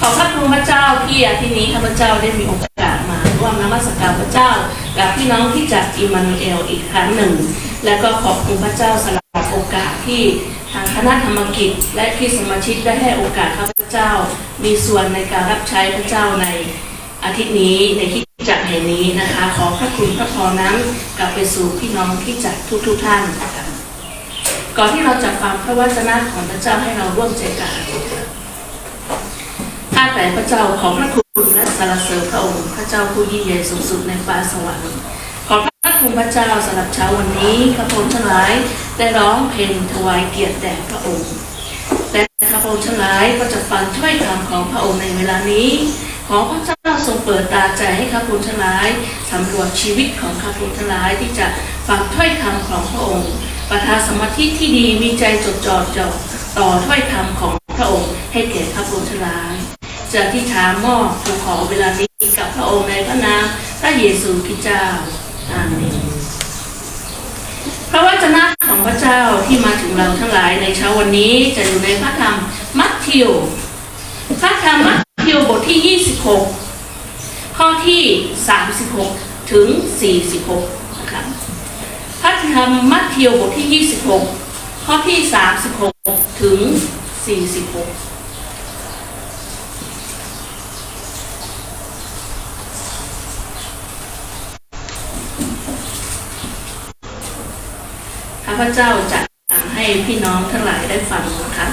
ขอพระคุณพระเจ้าที่อาทิตย์นี้ข้าพเจ้าได้มีโอกาสมาร่วมนมัสการพระเจ้า กับพี่น้องที่จากอิมานูเอลอีกครั้งหนึ่ง และก็ขอบคุณพระเจ้าสำหรับโอกาสที่ทางคณะธรรมกิจ และที่สมาชิกได้ให้โอกาสข้าพเจ้า มีส่วนในการรับใช้พระเจ้าในอาทิตย์นี้ในที่จักรแห่งนี้นะคะ ขอพระคุณพระพรนั้นกลับไปสู่พี่น้องที่จักทุกๆท่านก่อนที่เราจะฟังพระวจนะของพระเจ้าให้เราร่วมใจกัน ข้าแต่พระเจ้าของพระคุณและสรรเสริญพระองค์พระเจ้าผู้ยิ่งใหญ่สูงสุดในฟ้าสวรรค์ขอพระคุณพระเจ้าสำหรับเช้าวันนี้ข้าพงทั้งหลายได้ร้องเพลงถวายเกียรติแด่พระองค์และข้าพงทั้งหลายก็จะฟังถ้อยคำของพระองค์ในเวลานี้ ขอพระเจ้าทรงเปิดตาใจให้ข้าพงทั้งหลายสำรวจชีวิตของข้าพงทั้งหลายที่จะฟังถ้อยคำของพระองค์ประทานสมาธิที่ดีมีใจจดจ่อจ่อต่อถ้อยคำของพระองค์ให้แก่ข้าพงทั้งหลาย จะที่ฐานมอบทูลขอเวลานี้กับพระองค์ในพระนามพระเยซูคริสต์เจ้าอาเมนพระวจนะของพระเจ้าที่มาถึงเราทั้งหลายในเช้าวันนี้จะอยู่ในพระธรรมมัทธิวพระธรรมมัทธิวบทที่ 26 ข้อที่ 36 ถึง 46 นะครับพระธรรมมัทธิวบทที่ 26 ข้อที่ 36 ถึง 46 ข้าพเจ้าจะอ่านให้พี่น้องทั้งหลายได้ฟังนะคะ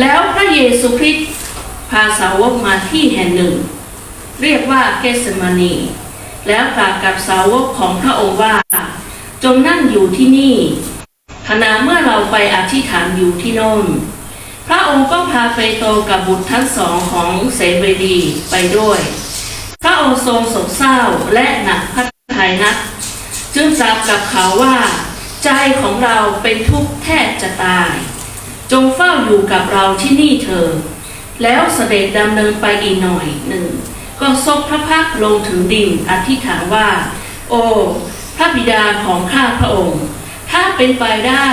แล้วพระเยซูคริสต์พาสาวกมาที่แห่งหนึ่ง เรียกว่าเกสมานี แล้วตรัสกับสาวกของพระองค์ว่า จงนั่งอยู่ที่นี่ขณะเมื่อเราไปอธิษฐานอยู่ที่โน่นพระองค์ก็พาเปโตรกับบุตรทั้งสองของเสเวดีไปด้วย พระองค์ทรงโศกเศร้าและหนักพระ ทัยนักจึงตรัสกับเขาว่า ใจของเราเป็นทุกข์แทบจะตาย จงเฝ้าอยู่กับเราที่นี่เถิดแล้วเสด็จดำเนินไปอีกหน่อยหนึ่ง ก็ซบพระพักลงถึงดินอธิษฐานว่า โอ้พระบิดาของข้าพระองค์ ถ้าเป็นไปได้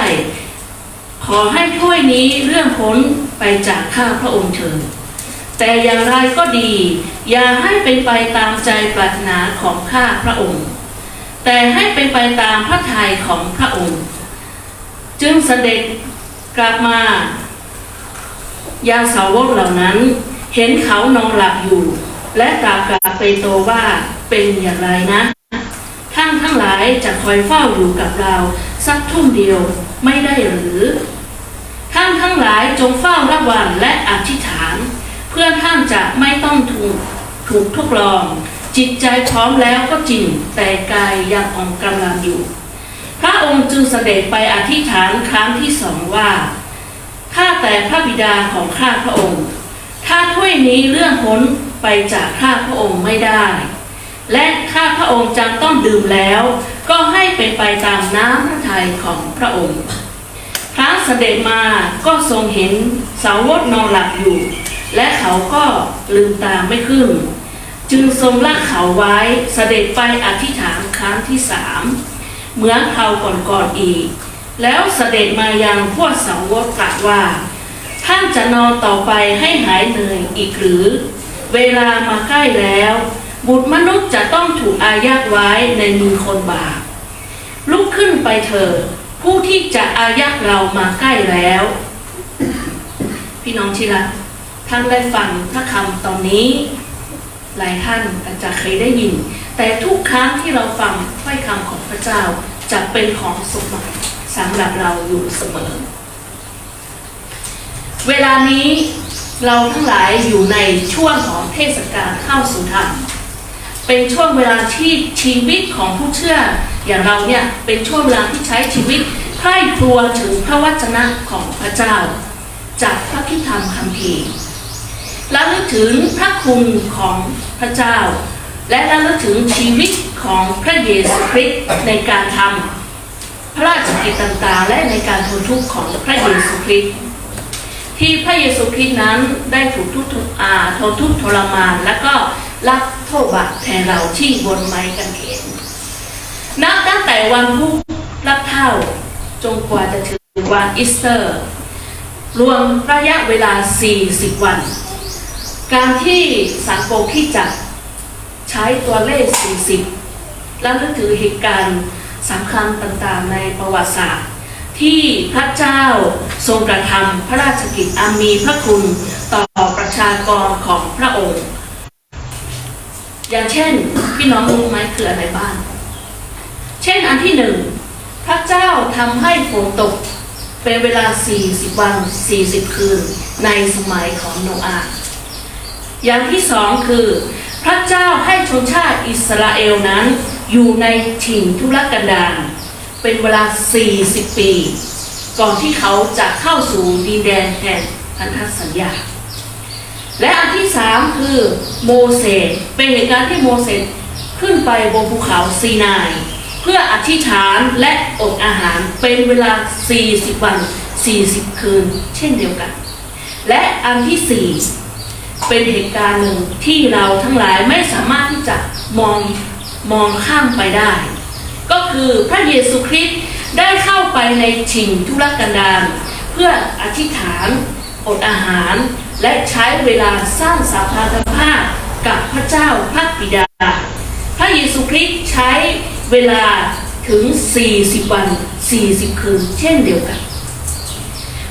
ขอให้ถ้วยนี้เลื่อนพ้นไปจากข้าพระองค์เถิดแต่อย่างไรก็ดี อย่าให้เป็นไปตามใจปรารถนาของข้าพระองค์ แต่ให้เป็นไปตามพระทัยของพระองค์ จึงเสด็จกลับมายาสาวกเหล่านั้น เห็นเขานอนหลับอยู่ และกราบกับเปโตรว่าเป็นอย่างไรนะท่านทั้งหลายจะคอยเฝ้าอยู่กับเราสักทุ่มเดียวไม่ได้หรือท่านทั้งหลายจงเฝ้าระวังและอธิษฐาน เพื่อท่านจะไม่ต้องถูก ถูกทุกลอง จิตใจพร้อมแล้วก็จริง แต่กายยังอ่อนกำลังอยู่ พระองค์จึงเสด็จไปอธิษฐานครั้งที่สองว่าข้าแต่พระบิดาของข้าพระองค์ ถ้าถ้วยนี้เลื่อนพ้นไปจากข้าพระองค์ไม่ได้ และข้าพระองค์จำต้องดื่มแล้ว ก็ให้เป็นไปตามน้ำพระทัยของพระองค์ พระเสด็จมาก็ทรงเห็นสาวกนอนหลับอยู่ และเขาก็ลืมตาไม่ขึ้น จึงทรงลากเขาไว้เสด็จไปอธิษฐานครั้งที่สามเหมือนคราก่อนๆอีก แล้วเสด็จมายังพวกสาวกตรัสว่า ท่านจะนอนต่อไปให้หายเหนื่อยอีกหรือ เวลามาใกล้แล้ว บุตรมนุษย์จะต้องถูกอายัดไว้ในมือคนบาปลุกขึ้นไปเถิดผู้ที่จะอายัดเรามาใกล้แล้ว พี่น้องที่รัก ท่านได้ฟังพระคำตอนนี้ หลายท่านอาจจะเคยได้ยิน แต่ทุกครั้งที่เราฟังถ้อยคำของพระเจ้าจะเป็นของสมบัติสำหรับเราอยู่เสมอ เวลานี้เราทั้งหลายอยู่ในช่วงของเทศกาลเข้าสู่ธรรมเป็นช่วงเวลาที่ชีวิตของผู้เชื่อ อย่างเราเนี่ยเป็นช่วงเวลาที่ใช้ชีวิตใคร่ครวญถึงพระวจนะของพระเจ้า จากพระพิธรรมคัมภีร์ และลึกถึงพระคุณของพระเจ้า และระลึกถึงชีวิตของพระเยซูคริสต์ในการทำพระราชกิจต่างๆ และในการทนทุกข์ของพระเยซูคริสต์ที่พระเยซูคริสต์นั้นได้ถูกทุกข์อาทนทุกข์ทรมาน และก็รับโทษบาปแทนเราที่บนไม้กางเขนนับตั้งแต่วันพุธรับเท่าจงกว่าจะถึงวันอีสเตอร์ รวมระยะเวลา 40 วัน การที่สังโกคิจักใช้ตัวเลข 40 แล้วนึกถึงเหตุการณ์สำคัญต่างๆในประวัติศาสตร์ ที่พระเจ้าทรงกระทำพระราชกิจอันมีพระคุณต่อประชากรของพระองค์ อย่างเช่นพี่น้องรู้ไหมคืออะไรบ้าง เช่นอันที่หนึ่งพระเจ้าทำให้ฝนตกเป็นเวลา 40 วัน 40 คืนในสมัยของโนอาห์ อย่างที่สองคือ พระเจ้าให้ชนชาติอิสราเอลนั้น อยู่ในถิ่นทุรกันดารเป็นเวลา 40 ปี ก่อนที่เขาจะเข้าสู่ดินแดนแห่งพันธสัญญา และอันที่สามคือโมเสสเป็นเหตุการณ์ที่โมเสสขึ้นไปบนภูเขาซีนาย เพื่ออธิษฐานและอดอาหารเป็นเวลา 40 วัน 40 คืน เช่นเดียวกัน และอันที่สี่ เป็นเหตุการณ์หนึ่งที่เราทั้งหลายไม่สามารถที่จะมองมองข้ามไปได้ ก็คือพระเยซูคริสต์ได้เข้าไปในถิ่นทุรกันดารเพื่ออธิษฐานอดอาหาร และใช้เวลาสร้างสัมพันธภาพกับพระเจ้าพระบิดา พระเยซูคริสต์ใช้เวลาถึง 40 วัน 40 คืน เช่นเดียวกัน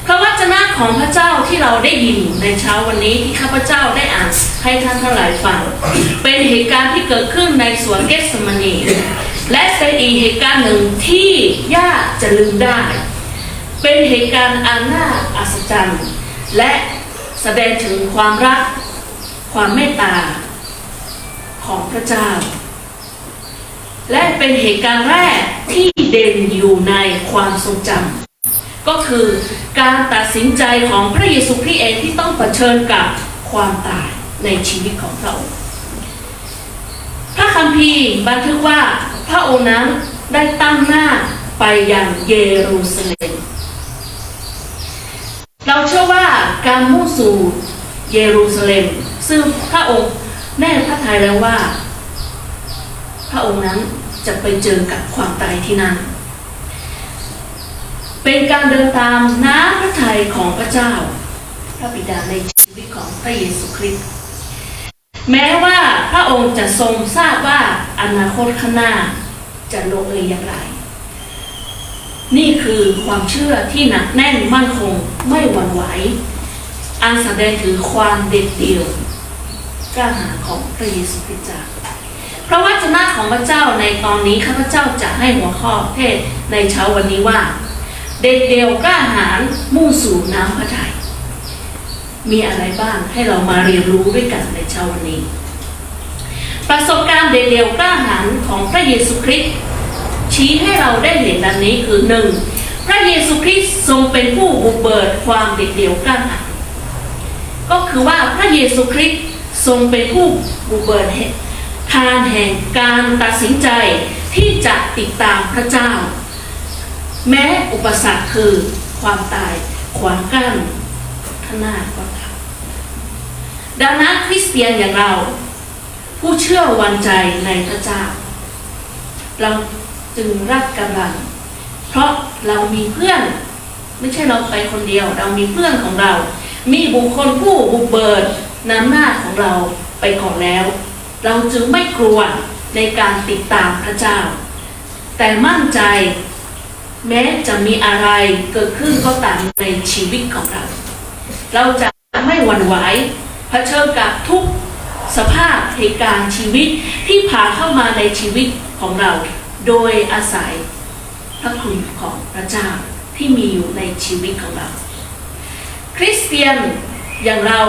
พระวจนะของพระเจ้าที่เราได้ยินในเช้าวันนี้ที่ข้าพเจ้าได้อ่านให้ท่านทั้งหลายฟัง เป็นเหตุการณ์ที่เกิดขึ้นในสวนเกสมานีและเป็นอีกเหตุการณ์หนึ่งที่ยากจะลืมได้ เป็นเหตุการณ์อันน่าอัศจรรย์ และแสดงถึงความรัก ความเมตตาของพระเจ้า และเป็นเหตุการณ์แรกที่เด่นอยู่ในความทรงจำ ก็คือการตัดสินใจของพระเยซูคริสต์เองที่ต้องเผชิญกับความตายในชีวิตของพระองค์ พระคัมภีร์บันทึกว่าพระองค์นั้นได้ตั้งหน้าไปยังเยรูซาเล็ม เราเชื่อว่าการมุ่งสู่เยรูซาเล็ม ซึ่งพระองค์แน่พระทัยแล้วว่า พระองค์นั้นจะไปเจอกับความตายที่นั่น เป็นการเดินตามน้ำพระทัยของพระเจ้า พระบิดาในชีวิตของพระเยซูคริสต์แม้ว่าพระองค์จะทรงทราบว่าอนาคตข้างหน้าจะลงเอยอย่างไร นี่คือความเชื่อที่หนักแน่นมั่นคงไม่หวั่นไหวอันแสดงถึงความเด็ดเดี่ยวกล้าหาญของพระเยซูคริสต์เจ้าพราะวจนะของพระเจ้าในตอนนี้ข้าพเจ้าจะให้หัวข้อเทศในเช้าวันนี้ว่า เด็ดเดี่ยวกล้าหาญมุ่งสู่น้ำพระทัยมีอะไรบ้างให้เรามาเรียนรู้ด้วยกันในเช้าวันนี้ ประสบการณ์เด็ดเดี่ยวกล้าหาญของพระเยซูคริสต์ชี้ให้เราได้เห็นดังนี้คือหนึ่งพระเยซูคริสต์ทรงเป็นผู้บุกเบิกความเด็ดเดี่ยวกล้าหาญก็คือว่าพระเยซูคริสต์ทรงเป็นผู้บุกเบิกทานแห่งการตัดสินใจที่จะติดตามพระเจ้า แม้อุปสรรคคือความตายขวางกั้นข้างหน้าก็ตามดังนั้นคริสเตียนอย่างเรา ผู้เชื่อวันใจในพระเจ้า เราจึงรักกันลัง เพราะเรามีเพื่อน ไม่ใช่เราไปคนเดียว เรามีเพื่อนของเรา มีบุคคลผู้บุกเบิกนำหน้าของเราไปก่อนแล้ว เราจึงไม่กลัวในการติดตามพระเจ้า แต่มั่นใจ แม้จะมีอะไรเกิดขึ้นก็ตามในชีวิตของเรา เราจะไม่หวั่นไหวเผชิญกับทุกสภาพเหตุการณ์ชีวิตที่ผ่านเข้ามาในชีวิตของเรา โดยอาศัยพระคุณของพระเจ้าที่มีอยู่ในชีวิตของเรา คริสเตียนอย่างเรา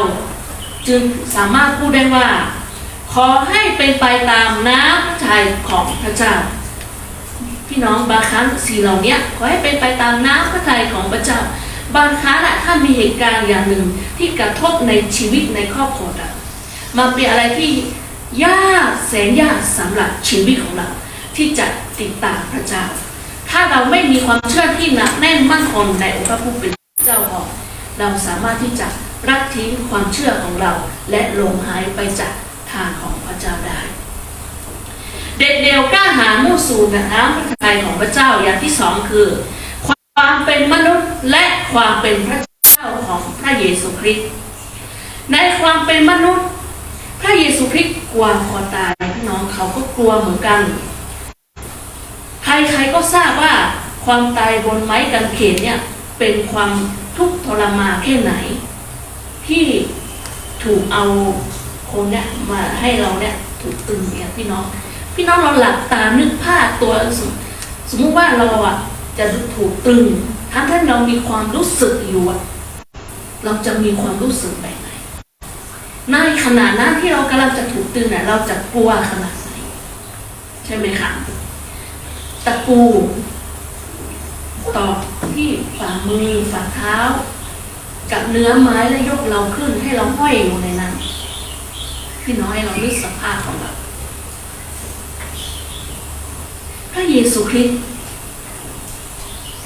จึงสามารถพูดได้ว่า ขอให้เป็นไปตามน้ำพระทัยของพระเจ้า พี่น้องบางครั้งสิ่งเหล่านี้ขอให้เป็นไปตามน้ำพระทัยของพระเจ้า บางครั้งอะถ้ามีเหตุการณ์อย่างหนึ่งที่กระทบในชีวิตในครอบครัวเรามันเป็นอะไรที่ยากแสนยากสำหรับชีวิตของเรา ที่จะติดตามพระเจ้า ถ้าเราไม่มีความเชื่อที่หนักแน่นมั่นคงในองค์พระผู้เป็นเจ้าของเราสามารถที่จะรักทิ้งความเชื่อของเรา และหลงหายไปจากทางของพระเจ้าได้ เด็ดเดี่ยวกล้าหาญมุ่งสู่น้ำพระทัยของพระเจ้าอย่างที่สองคือ ความเป็นมนุษย์และความเป็นพระเจ้าของพระเยซูคริสต์ในความเป็นมนุษย์ พระเยซูคริสต์กลัวความตายพี่น้องเขาก็กลัวเหมือนกัน ใครๆก็ทราบว่าความตายบนไม้กางเขนเนี่ยเป็นความทุกข์ทรมานแค่ไหน ที่ถูกเอาคนเนี่ยมาให้เราเนี่ยถูกตึงเนี่ยพี่น้อง พี่น้องเราหลับตานึกภาพตัวสมสมมติว่าเราอะจะถูกตรึงทั้งที่เรามีความรู้สึกอยู่อะเราจะมีความรู้สึกแบบไหนในขณะนั้นที่เรากำลังจะถูกตรึงเนี่ยเราจะกลัวขนาดไหนใช่ไหมคะตะปูตอกที่ฝ่ามือฝ่าเท้า กับเนื้อไม้แล้วยกเราขึ้นให้เราห้อยอยู่ในนั้นพี่น้อยเรานึกสภาพของเรา พระเยซูคริสต์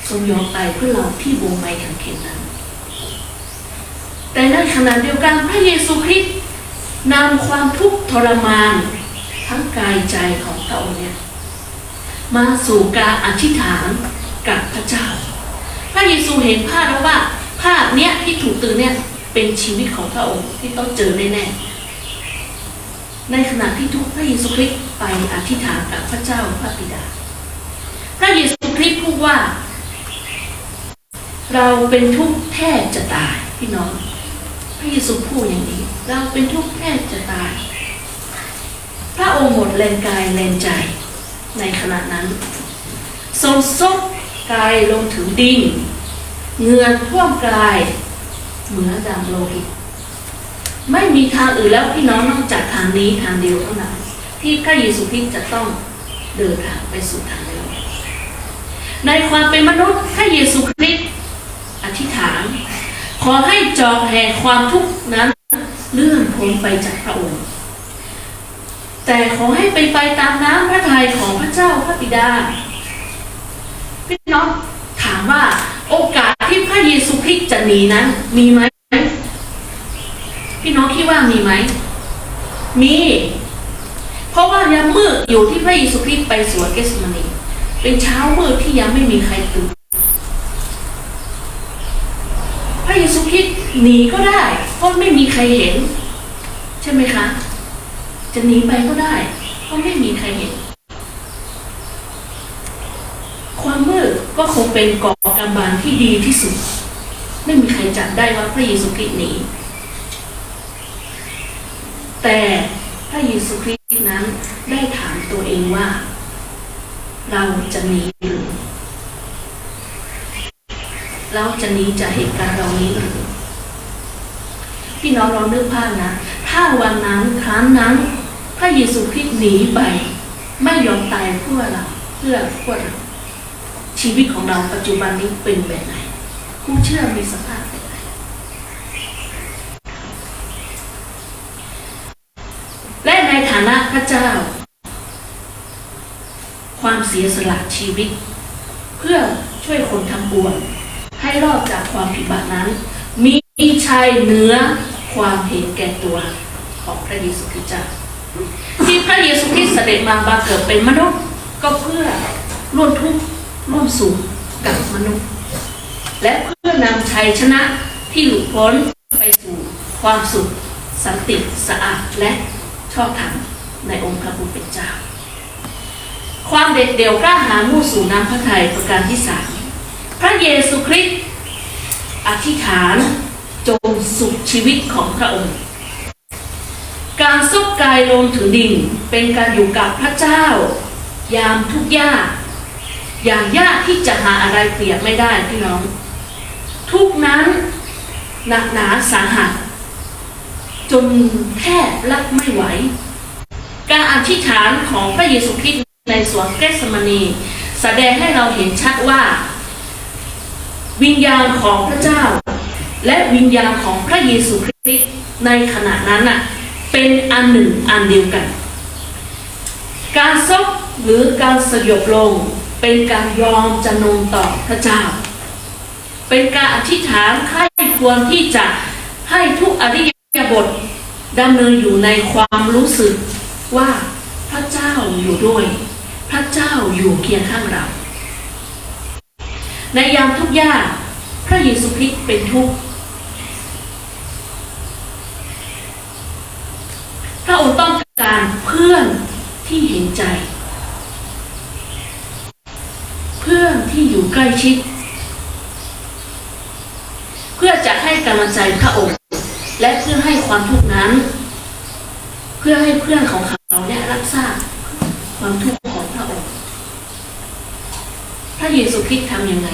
ทรงยอมตายเพื่อเราที่วงไม้กางเขนนั้น แต่ในขณะเดียวกันพระเยซูคริสต์นำความทุกข์ทรมาน ทั้งกายใจของพระองค์เนี่ยมาสู่การอธิษฐานกับพระเจ้า พระเยซูเห็นภาพแล้วว่าภาพเนี้ยที่ถูกตึงเนี่ยเป็นชีวิตของพระองค์ที่ต้องเจอแน่ๆในขณะที่ทุกพระเยซูคริสต์ไปอธิษฐานกับพระเจ้าพระบิดา พระเยซูคริสต์พูดว่า เราเป็นทุกข์แทบจะตายพี่น้อง พระเยซูพูดอย่างนี้ เราเป็นทุกข์แทบจะตาย พระองค์หมดแรงกายแรงใจในขณะนั้นทรงซบกายลงถึงดินเหงื่อท่วมกาย เหมือนดำโลหิตไม่มีทางอื่นแล้วพี่น้องนอกจากทางนี้ทางเดียวเท่านั้นที่พระเยซูคริสต์จะต้องเดินทางไปสู่ทาง ในความเป็นมนุษย์พระเยซูคริสต์อธิษฐาน ขอให้จองแห่งความทุกข์นั้นเลื่อนพ้นไปจากพระองค์ แต่ขอให้ไปไปตามน้ำพระทัยของพระเจ้าพระบิดาพี่น้องถามว่าโอกาสที่พระเยซูคริสต์จะหนีนั้น มีไหมพี่น้องคิดว่ามีไหม มี เพราะว่ายังมืดอยู่ที่พระเยซูคริสต์ไปสวนเกสมานี เป็นเช้ามืดที่ยังไม่มีใครตื่นพระเยซูคริสต์หนีก็ได้เพราะไม่มีใครเห็น ใช่ไหมคะ จะหนีไปก็ได้เพราะไม่มีใครเห็น ความมืดก็คงเป็นก่อกำบังที่ดีที่สุด ไม่มีใครจับได้ว่าพระเยซูคริสต์หนีแต่พระเยซูคริสต์นั้นได้ถามตัวเองว่า เราจะหนีหรือเราจะหนีจากเหตุการณ์เหล่านี้หรือพี่น้องลองนึกภาพนะ ถ้าวันนั้นครั้งนั้น พระเยซูคริสต์หนีไป ไม่ยอมตายเพื่อเรา เพื่อพวกเราชีวิตของเราปัจจุบันนี้เป็นแบบไหนผู้เชื่อมีสภาพแบบไหนและในฐานะพระเจ้า ความเสียสละชีวิต เพื่อช่วยคนทั้งปวงให้รอดจากความผิดบาปนั้น มีชัยเหนือความเห็นแก่ตัวของพระเยซูคริสต์เจ้าที่พระเยซูคริสต์เสด็จมาบังเกิดเป็นมนุษย์ก็เพื่อร่วมทุกข์ร่วมสุขกับมนุษย์ และเพื่อนำชัยชนะที่หลุดพ้นไปสู่ความสุขสันติสะอาดและชอบธรรมในองค์พระผู้เป็นเจ้า ความเด็ดเดี่ยวกล้าหาญมุ่งสู่น้ำพระทัยประการที่สามพระเยซูคริสต์อธิษฐานจงสุขชีวิตของพระองค์ การซบกายลงถึงดินเป็นการอยู่กับพระเจ้า ยามทุกข์ยากอย่างยากที่จะหาอะไรเปรียบไม่ได้พี่น้อง ทุกนั้นหนักหนาสาหัสจนแทบรับไม่ไหว การอธิษฐานของพระเยซูคริสต์ ในสวนเกสมานีแสดงให้เราเห็นชัดว่า วิญญาณของพระเจ้า และวิญญาณของพระเยซูคริสต์ในขณะนั้นน่ะเป็นอันหนึ่งอันเดียวกัน การซบหรือการสยบลงเป็นการยอมจำนนต่อพระเจ้า เป็นการอธิษฐานใคร่ควรที่จะให้ทุกอริยบทดำเนินอยู่ในความรู้สึกว่าพระเจ้าอยู่ด้วย พระเจ้าอยู่เคียงข้างเรา ในยามทุกยากพระเยซูคริสต์เป็นทุกข์พระองค์ต้องการเพื่อนที่เห็นใจ เพื่อนที่อยู่ใกล้ชิด เพื่อจะให้กำลังใจพระองค์ และเพื่อให้ความทุกข์นั้น เพื่อให้เพื่อนของเขาเนี่ยรับทราบ ความทุกข์ของพระองค์ พระเยซูคริสต์ทำยังไง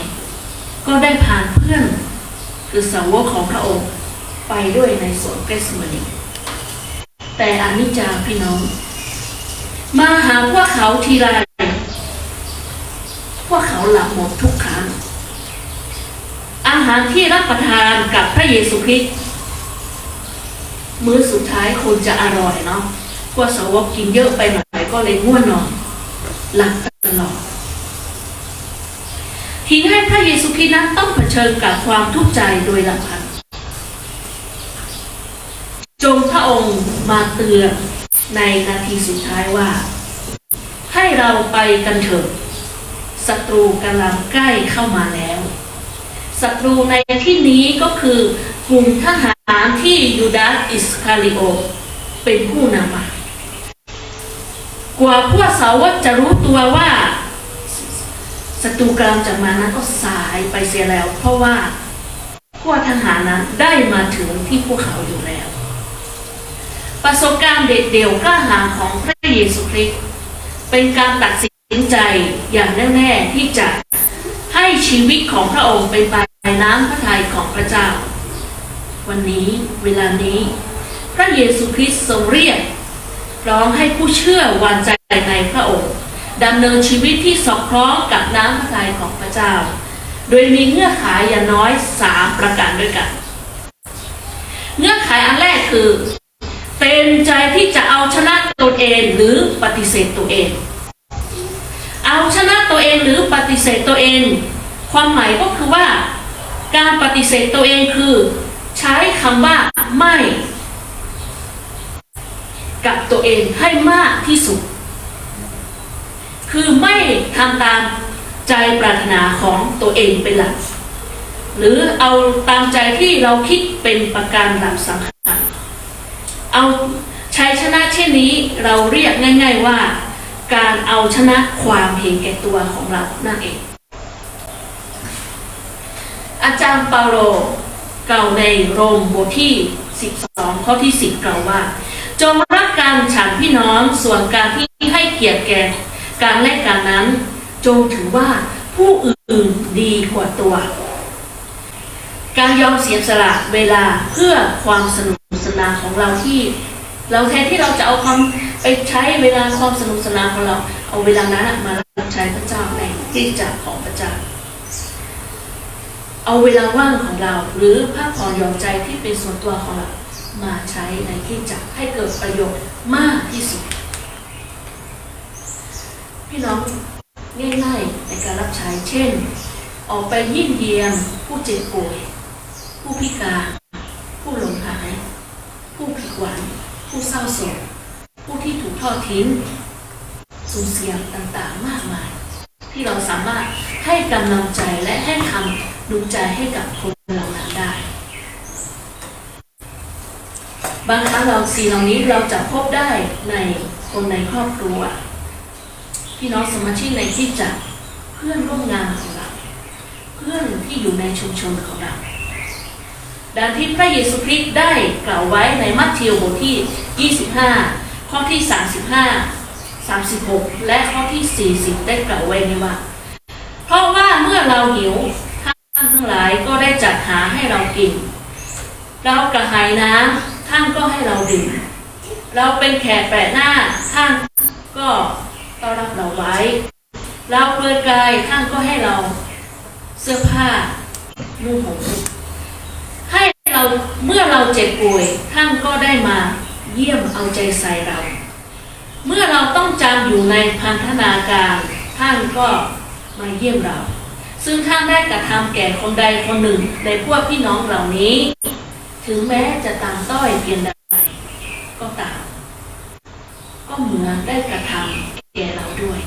ก็ได้ผ่านเพื่อน คือสาวกของพระองค์ ไปด้วยในสวนเกสมานีแต่อานิจจาพี่น้อง มาหาพวกเขาทีไรพวกเขาหลับหมดทุกครั้ง อาหารที่รับประทานกับพระเยซูคริสต์มื้อสุดท้ายคงจะอร่อยเนาะพวกสาวกกินเยอะไปหน่อย ก็เลยง่วนนอนหลับตลอดทิ้งให้พระเยซูคริสต์นั้นต้องเผชิญกับความทุกข์ใจโดยลำพังจงพระองค์มาเตือนในนาทีสุดท้ายว่า ให้เราไปกันเถิดศัตรูกำลังใกล้เข้ามาแล้วศัตรูในที่นี้ก็คือกลุ่มทหารที่ยูดาสอิสคาริโอ เป็นผู้นำมา กว่าพวกสาวกจะรู้ตัวว่าศัตรูกลังจะมานั้นก็สายไปเสียแล้ว เพราะว่าพวกทหารนั้นได้มาถึงที่พวกเขาอยู่แล้ว ประสบการณ์เด็ดเดี่ยวกล้าหาญของพระเยซูคริสต์เป็นการตัดสินใจอย่างแน่แน่ที่จะให้ชีวิตของพระองค์เป็นไปในน้ำพระทัยของพระเจ้า วันนี้เวลานี้ พระเยซูคริสต์ทรงเรียก ร้องให้ผู้เชื่อวางใจในพระองค์ดำเนินชีวิตที่สอดคล้องกับน้ำพระทัยของพระเจ้า โดยมีเงื่อนไขอย่างน้อยสามประการด้วยกัน เงื่อนไขอันแรกคือเต็มใจที่จะเอาชนะตนเองหรือปฏิเสธตัวเอง เอาชนะตัวเองหรือปฏิเสธตัวเอง ความหมายก็คือว่า การปฏิเสธตัวเองคือ ใช้คำว่าไม่ กับตัวเองให้มากที่สุด คือไม่ทำตามใจปรารถนาของตัวเองเป็นหลัก หรือเอาตามใจที่เราคิดเป็นประการหลักสำคัญเอาชัยชนะเช่นนี้เราเรียกง่าย ๆว่า การเอาชนะความเห็นแก่ตัวของเรานั่นเอง อาจารย์เปาโลกล่าวในโรมบทที่ 12 ข้อที่ 10 กล่าวว่า จงรักการฉันพี่น้องส่วนการที่ให้เกียรติแก่การแลกกันนั้น จงถือว่าผู้อื่นดีกว่าตัว การยอมเสียสละเวลาเพื่อความสนุกสนานของเราที่ เราแทนที่เราจะเอาความไปใช้เวลาความสนุกสนานของเรา เอาเวลานั้นมารับใช้พระเจ้าในที่จักของพระเจ้าเอาเวลาว่างของเรา หรือพักผ่อนหย่อนใจที่เป็นส่วนตัวของเรา มาใช้ในที่จักให้เกิดประโยชน์มากที่สุด พี่น้องง่ายๆในการรับใช้เช่น ออกไปยี่ยมเยียนผู้เจ็บป่วย ผู้พิการ ผู้หลงหาย ผู้ผิดหวัง ผู้เศร้าโศกผู้ที่ถูกทอดทิ้งสูญเสียต่างๆมากมาย ที่เราสามารถให้กำลังใจและให้คำดูใจให้กับคนเหล่านั้นได้ บางครั้งเราสิ่งเหล่านี้เราจะพบได้ในคนในครอบครัวพี่น้องสมาชิกในที่จักเพื่อนร่วมงานของเรา เพื่อนที่อยู่ในชุมชนของเราดังที่พระเยซูคริสต์ได้กล่าวไว้ในมัทธิวบทที่ 25 ข้อที่ 35 36 และข้อที่ 40 ได้กล่าวไว้นี้ว่า เพราะว่าเมื่อเราหิวท่านทั้งหลายก็ได้จัดหาให้เรากิน เรากระหายน้ำ ท่านก็ให้เราดื่มเราเป็นแขกแปลกหน้า ท่านก็ต้อนรับเราไว้ เราเปลือยกายท่านก็ให้เราเสื้อผ้านุ่งห่มให้เราเมื่อเราเจ็บป่วย ท่านก็ได้มาเยี่ยมเอาใจใส่เรา เมื่อเราต้องจำอยู่ในพันธนาการ ท่านก็มาเยี่ยมเรา ซึ่งท่านได้กระทำแก่คนใดคนหนึ่งในพวกพี่น้องเหล่านี้ ถึงแม้จะตามต้อยเพียงใดก็ตาม ก็เหมือนได้กระทำแก่เราด้วย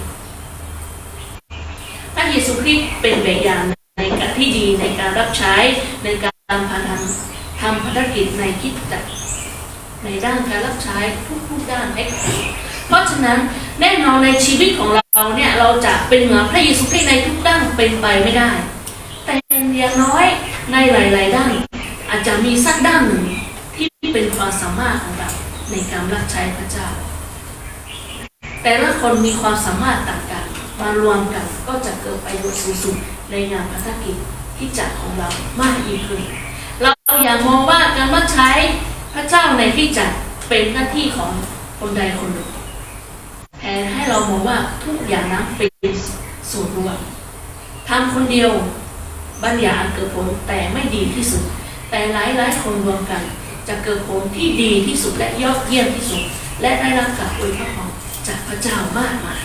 พระเยซูคริสต์เป็นแบบอย่างในการที่ดีในการรับใช้ในการพาทำทำภารกิจในคิดจักในด้านการรับใช้ทุกๆด้านให้เราเพราะฉะนั้นแน่นอนในชีวิตของเราเนี่ยเราจะเป็นเหมือนพระเยซูคริสต์ในทุกด้านเป็นไปไม่ได้ แต่อย่างน้อยในหลาย ๆ ด้าน อาจจะมีสักด้านหนึ่งที่เป็นความสามารถของเราในการรับใช้พระเจ้า แต่ละคนมีความสามารถต่างกันมารวมกันก็จะเกิดประโยชน์สูงสุดในงานพัฒกิจที่จัดของเรามากยิ่งขึ้น เราอย่ามองว่าการรับใช้พระเจ้าในที่จัดเป็นหน้าที่ของคนใดคนหนึ่งแทนให้เรามองว่าทุกอย่างนั้นเป็นส่วนรวมทำคนเดียวบรรยายเกิดผลแต่ไม่ดีที่สุด แต่หลายหลายคนรวมกัน จะเกิดผลที่ดีที่สุดและยอดเยี่ยมที่สุด และได้รับการอวยพรจากพระเจ้ามากมาย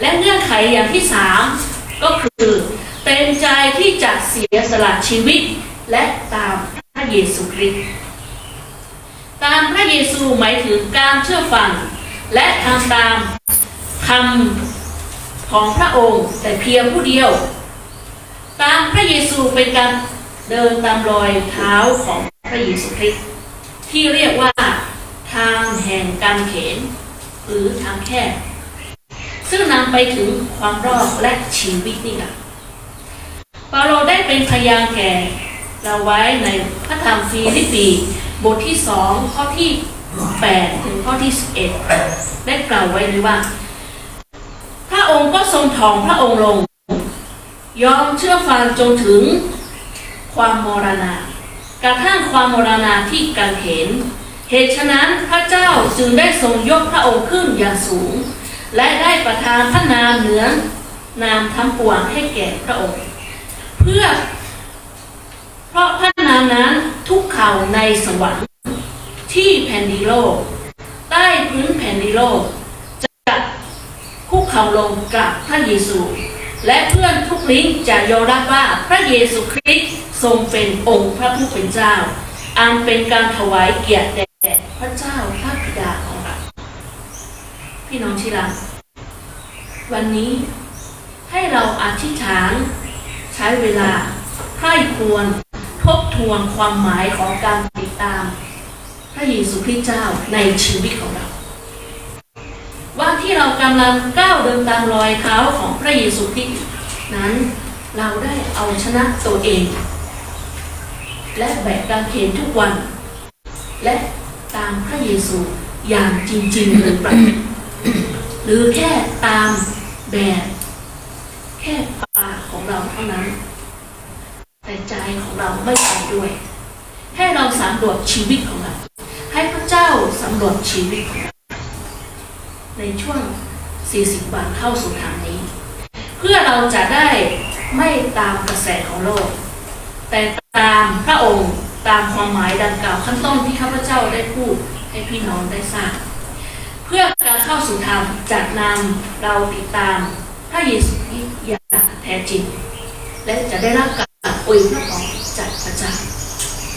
และเงื่อนไขอย่างที่สามก็คือเต็มใจที่จะเสียสละชีวิตและตามพระเยซูคริสต์ตามพระเยซูหมายถึงการเชื่อฟัง และทำตามคำของพระองค์แต่เพียงผู้เดียว ตามพระเยซูเป็นการ เดินตามรอยเท้าของพระเยซูคริสต์ที่เรียกว่าทางแห่งการเขน หรือทางแคบซึ่งนำไปถึงความรอดและชีวิตนี่ค่ะเปาโลได้เป็นพยานแก่เราไว้ในพระธรรมฟิลิปปีบทที่สองข้อที่แปดถึงข้อที่สิบเอ็ดได้กล่าวไว้เลยว่า พระองค์ก็ทรงถ่อมพระองค์ลง ยอมเชื่อฟังจนถึง ความมรณะ กระทั่งความมรณะที่กังเขนเหตุฉะนั้นพระเจ้าจึงได้ทรงยกพระองค์ขึ้นอย่างสูง และได้ประทานพระนามเหนือนามทั้งปวงให้แก่พระองค์ เพื่อ เพราะพระนามนั้นทุกเข่าในสวรรค์ที่แผ่นดินโลก ใต้พื้นแผ่นดินโลก จะคุกเข่าลงกับพระเยซู และเพื่อนทุกลิ้นจะยอมรับว่าพระเยซูคริสต์ทรงเป็นองค์พระผู้เป็นเจ้า อันเป็นการถวายเกียรติแด่พระเจ้าพระบิดาของเราพี่น้องที่รักวันนี้ให้เราอธิษฐาน ใช้เวลาใคร่ควรทบทวนความหมายของการติดตาม พระเยซูคริสต์เจ้าในชีวิตของเรา ว่าที่เรากำลังก้าวเดินตามรอยเท้าของพระเยซูคริสต์นั้นเราได้เอาชนะตัวเอง และแบกกางเขนทุกวัน และตามพระเยซูอย่างจริง ๆ หรือเปล่าหรือแค่ตามแบบแค่ปากของเราเท่านั้น แต่ใจของเราไม่ไปด้วย ให้เราสำรวจชีวิตของเราให้พระเจ้าสำรวจชีวิตของเรา ในช่วง 40 วันเข้าสู่ทางนี้ เพื่อเราจะได้ไม่ตามกระแสของโลก แต่ตามพระองค์ตามความหมายดังกล่าวขั้นต้นที่ข้าพเจ้าได้พูดให้พี่น้องได้ทราบ เพื่อการเข้าสู่ธรรมจัดนำเราติดตามพระเยซูคริสต์อย่างแท้จริง และจะได้รับการอวยพระพรจากพระเจ้า